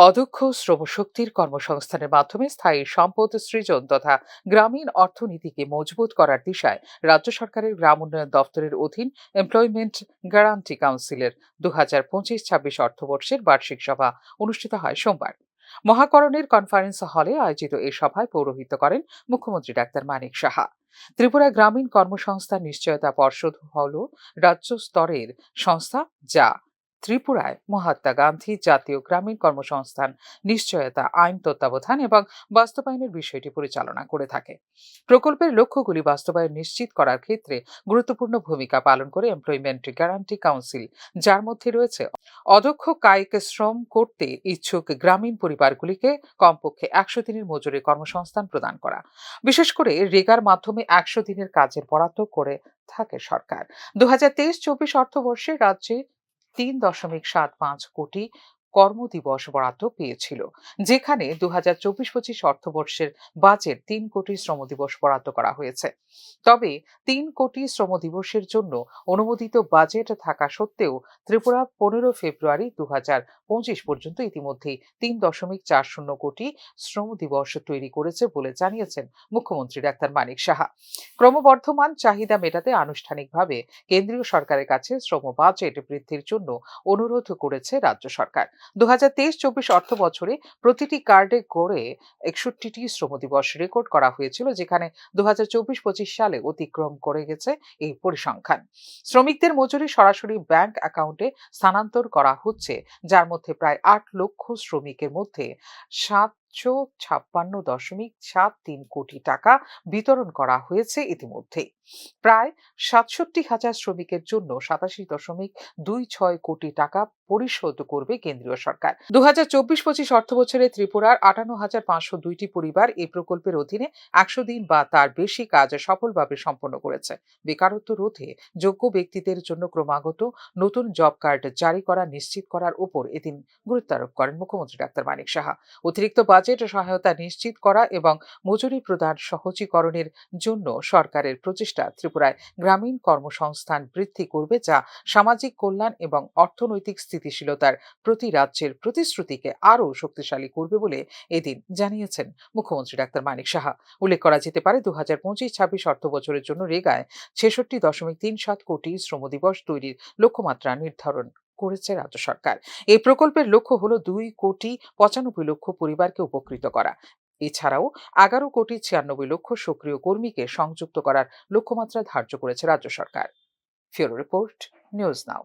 অদক্ষ শ্রমশক্তির কর্মসংস্থানের মাধ্যমে স্থায়ী সম্পদ সৃজন তথা গ্রামীণ অর্থনীতিকে মজবুত করার দিশায় রাজ্য সরকারের গ্রাম উন্নয়ন দপ্তরের অধীন এমপ্লয়মেন্ট গ্যারান্টি কাউন্সিলের দু হাজার পঁচিশ ছাব্বিশ অর্থবর্ষের বার্ষিক সভা অনুষ্ঠিত হয় সোমবার। মহাকরণের কনফারেন্স হলে আয়োজিত এই সভায় পৌরোহিত্য করেন মুখ্যমন্ত্রী ডাক্তার মানিক সাহা। ত্রিপুরা গ্রামীণ কর্মসংস্থান নিশ্চয়তা পর্ষদ হল রাজ্য স্তরের সংস্থা যা ত্রিপুরায় মহাত্মা গান্ধী জাতীয় গ্রামীণ কর্মসংস্থান, নিশ্চয়তা, আইন তত্ত্বাবধান এবং বাস্তবায়নের বিষয়টি পরিচালনা করে থাকে। প্রকল্পের লক্ষ্যগুলি বাস্তবায়ন নিশ্চিত করার ক্ষেত্রে গুরুত্বপূর্ণ ভূমিকা পালন করে এমপ্লয়মেন্ট গ্যারান্টি কাউন্সিল যার মধ্যে রয়েছে অদক্ষ কায়িক শ্রম করতে ইচ্ছুক গ্রামীণ পরিবারগুলিকে কমপক্ষে একশো দিনের মজুরি কর্মসংস্থান প্রদান করা। বিশেষ করে রেগার মাধ্যমে একশো দিনের কাজের বরাদ্দ করে থাকে সরকার। দু হাজার তেইশ চব্বিশ অর্থবর্ষে রাজ্যে তিন দশমিক সাত পাঁচ কোটি কর্মদিবস বরাদ্দ পেয়েছিল, যেখানে দু হাজার চব্বিশ পঁচিশ অর্থবর্ষের বাজেট তিন কোটি শ্রম দিবস বরাদ্দ করা হয়েছে। তবে তিন কোটি শ্রম দিবসের জন্য অনুমোদিত বাজেট থাকা সত্ত্বেও ত্রিপুরা পনেরো ফেব্রুয়ারি দু হাজার পঁচিশ পর্যন্ত ইতিমধ্যেই তিন দশমিক চার শূন্য কোটি শ্রম দিবস তৈরি করেছে বলে জানিয়েছেন মুখ্যমন্ত্রী ডাক্তার মানিক সাহা। ক্রমবর্ধমান চাহিদা মেটাতে আনুষ্ঠানিকভাবে কেন্দ্রীয় সরকারের কাছে শ্রম বাজেট বৃদ্ধির জন্য অনুরোধ করেছে রাজ্য সরকার। দু হাজার তেইশ চব্বিশ অর্থ বছরে প্রতিটি কার্ডে গড়ে একষট্টিটি শ্রম দিবস রেকর্ড করা হয়েছিল, যেখানে দু হাজার চব্বিশ পঁচিশ সালে অতিক্রম করে গেছে এই পরিসংখ্যান। শ্রমিকদের মজুরি সরাসরি ব্যাংক অ্যাকাউন্টে স্থানান্তর করা হচ্ছে, যার মধ্যে প্রায় আট লক্ষ শ্রমিকের মধ্যে সাতশো ছাপ্পান্ন দশমিক সাত তিন কোটি টাকা বিতরণ করা হয়েছে ইতিমধ্যেই। প্রায় সাতষট্টি হাজার শ্রমিকের জন্য সাতাশি দশমিক দুই ছয় কোটি টাকা পরিশোধ করবে কেন্দ্রীয় সরকার। দু হাজার চব্বিশ পঁচিশ অর্থ বছরে ত্রিপুরার আটান্ন হাজার পাঁচশো দুইটি পরিবার এই প্রকল্পের অধীনে একশো দিন বা তার বেশি কাজ সফলভাবে সম্পন্ন করেছে। বেকারত্ব রোধে যোগ্য ব্যক্তিদের জন্য ক্রমাগত নতুন জব কার্ড জারি করা নিশ্চিত করার উপর এদিন গুরুত্ব আরোপ করেন মুখ্যমন্ত্রী ডাক্তার মানিক সাহা। অতিরিক্ত বাজেট সহায়তা নিশ্চিত করা এবং মজুরি প্রদান সহজীকরণের জন্য সরকারের প্রচেষ্টা ত্রিপুরায় গ্রামীণ কর্মসংস্থান বৃদ্ধি করবে যা সামাজিক কল্যাণ এবং অর্থনৈতিক স্থিতিশীলতার প্রতি রাজ্যের প্রতিশ্রুতিকে আরও শক্তিশালী করবে বলে এদিন জানিয়েছেন মুখ্যমন্ত্রী ডাক্তার মানিক সাহা। উল্লেখ করা যেতে পারে দু হাজার পঁচিশ ছাব্বিশ অর্থ বছরের জন্য রেগায় ছেষট্টি দশমিক তিন সাত কোটি শ্রম দিবস তৈরির লক্ষ্যমাত্রা নির্ধারণ করেছে রাজ্য সরকার। এই প্রকল্পের লক্ষ্য হলো দুই কোটি পঁচানব্বই লক্ষ পরিবারকে উপকৃত করা। এছাড়াও এগারো কোটি ছিয়ানব্বই লক্ষ সক্রিয় কর্মীকে সংযুক্ত করার লক্ষ্যমাত্রা ধার্য করেছে রাজ্য সরকার। ফিওরো রিপোর্ট, নিউজ নাও।